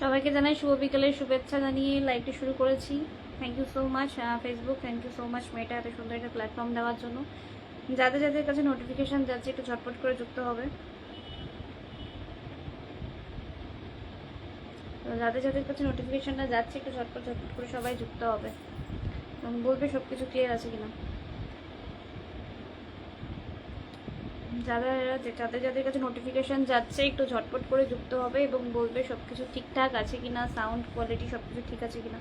সবাইকে জানাই শুভ বিকেলের শুভেচ্ছা জানিয়ে লাইভটি শুরু করেছি। Thank you so much Facebook thank you so much মেয়েটা এত সুন্দর একটা প্ল্যাটফর্ম দেওয়ার জন্য। যাদের যাদের কাছে নোটিফিকেশান যাচ্ছে, একটু ঝটপট করে যুক্ত হবে। যাদের যাদের কাছে নোটিফিকেশানটা যাচ্ছে, একটু ঝটপট ঝটপট করে সবাই যুক্ত হবে। বলবে সব কিছু ক্লিয়ার আছে কিনা। যারা যাদের যাদের কাছে নোটিফিকেশান যাচ্ছে, একটু ঝটপট করে যুক্ত হবে এবং বলবে সব কিছু ঠিকঠাক আছে কিনা সাউন্ড কোয়ালিটি সব কিছু ঠিক আছে কিনা।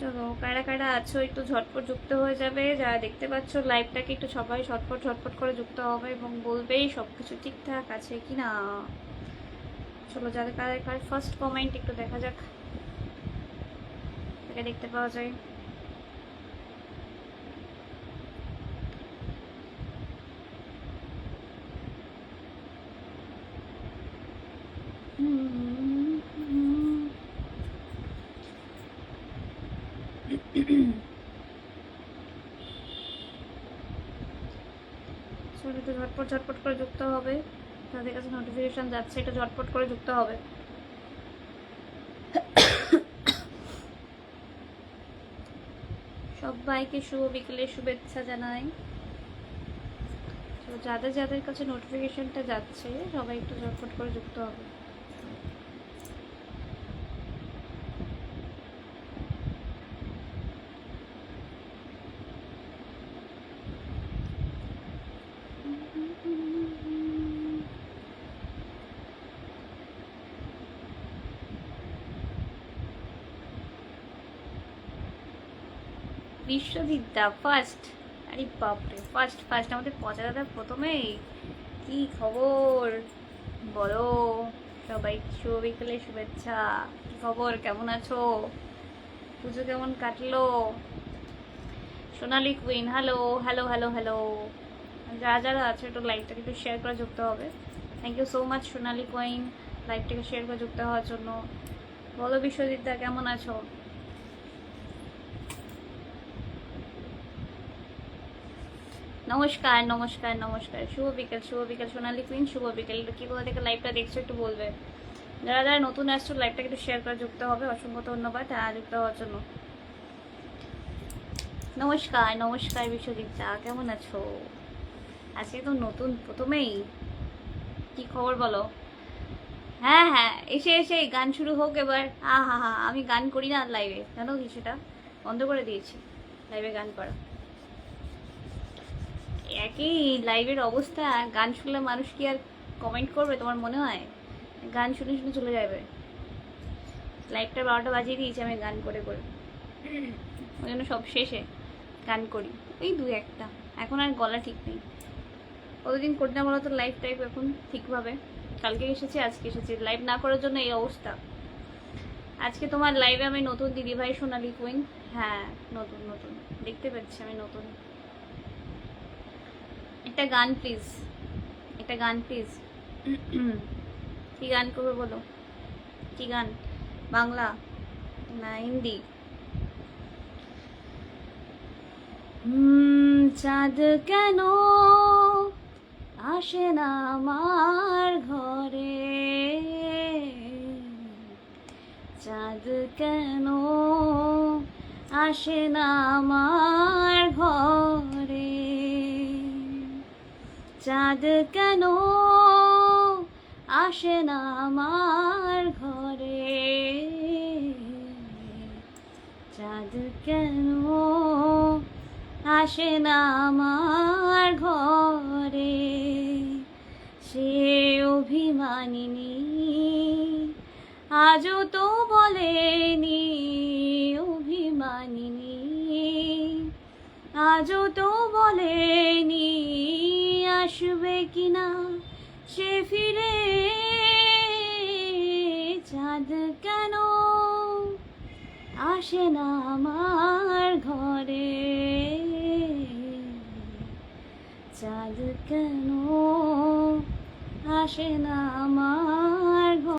চলো, কারা কারা আছো, একটু ঝটপট যুক্ত হয়ে যাবে। যারা দেখতে পাচ্ছ লাইভটাকে একটু সবাই ঝটপট ঝটপট করে যুক্ত হবে এবং বলবেই সব কিছু ঠিকঠাক আছে কি না চলো যাদের কার কার ফার্স্ট কমেন্ট একটু দেখা যাক। তাকে দেখতে পাওয়া যায়। চলো একটু ঝটপট ঝটপট করে যুক্ত হবে। তাদের কাছে নোটিফিকেশান যাচ্ছে, এটা ঝটপট করে যুক্ত হবে। সবাইকে শুভ বিকেলে শুভেচ্ছা জানাই। তো যাদের যাদের কাছে নোটিফিকেশনটা যাচ্ছে, সবাই একটু ঝটপট করে যুক্ত হবে। বিশ্ববিদ্যা ফার্স্ট আরে বাপরে ফার্স্ট ফার্স্ট আমাদের পচা দাদা প্রথমেই। কি খবর? বলো। সবাই শুভ বিকেলে শুভেচ্ছা। কি খবর? কেমন আছো? পুজো কেমন কাটলো? Sonali queen hello hello hello hello যারা যারা আছে, একটু লাইভটাকে একটু শেয়ার করে যুক্ত হবে। Thank you so much Sonali queen লাইভটাকে শেয়ার করে যুক্ত হওয়ার জন্য। বলো বিশ্বজিৎদা, কেমন আছো? নমস্কার নমস্কার নমস্কার। শুভ বিকেল শুভ বিকেল, সোনালি কুইন শুভ বিকেল। কি কোথা থেকে লাইভটা দেখছ, একটু বলবে। যারা যারা নতুন আসছো লাইভটাকে একটু শেয়ার করে যুক্ত হবে। অসংখ্য ধন্যবাদ যুক্ত হওয়ার জন্য। নমস্কার নমস্কার বিশ্বজিৎ দা, কেমন আছো? আজকে তো নতুন, প্রথমেই। কি খবর বলো? হ্যাঁ হ্যাঁ এসে এসে গান শুরু হোক এবার। হা হা হা আমি গান করি না লাইভে জানো কি সেটা? বন্ধ করে দিয়েছি। লাইভে গান করা। একই লাইভের অবস্থা, গান শুনলে মানুষ কি আর কমেন্ট করবে? তোমার মনে হয়? গান শুনে শুনে চলে যাবে। লাইভটা বারোটা বাজিয়ে দিয়েছি আমি গান করে করে। ওই জন্য সব শেষে গান করি। এই দু একটা। এখন আর গলা ঠিক নেই। কতদিন করি না বলো তো লাইভ টাইপ এখন ঠিকভাবে। কালকে এসেছি, আজকে এসেছি। লাইভ না করার জন্য এই অবস্থা। আজকে তোমার লাইভে আমি নতুন দিদিভাই, সোনালি কুইন হ্যাঁ নতুন নতুন। দেখতে পাচ্ছি আমি নতুন। একটা গান প্লিজ একটা গান প্লিজ কি গান করবে বলো? কি গান? বাংলা না হিন্দি? চাঁদ কেন আসে না আমার ঘরে? চাঁদ কেন আসে না আমার ঘরে? চাঁদ কেন আসে না আমার ঘরে? চাঁদ কেন আসে না আমার ঘরে? সে অভিমানিনী আজও তো বলেনি, অভিমানিনী। আজও তো বলেনি আসবে কিনা সে ফিরে চাঁদ কেন? আসে না আমার ঘরে। চাঁদ কেন? আসে না আমার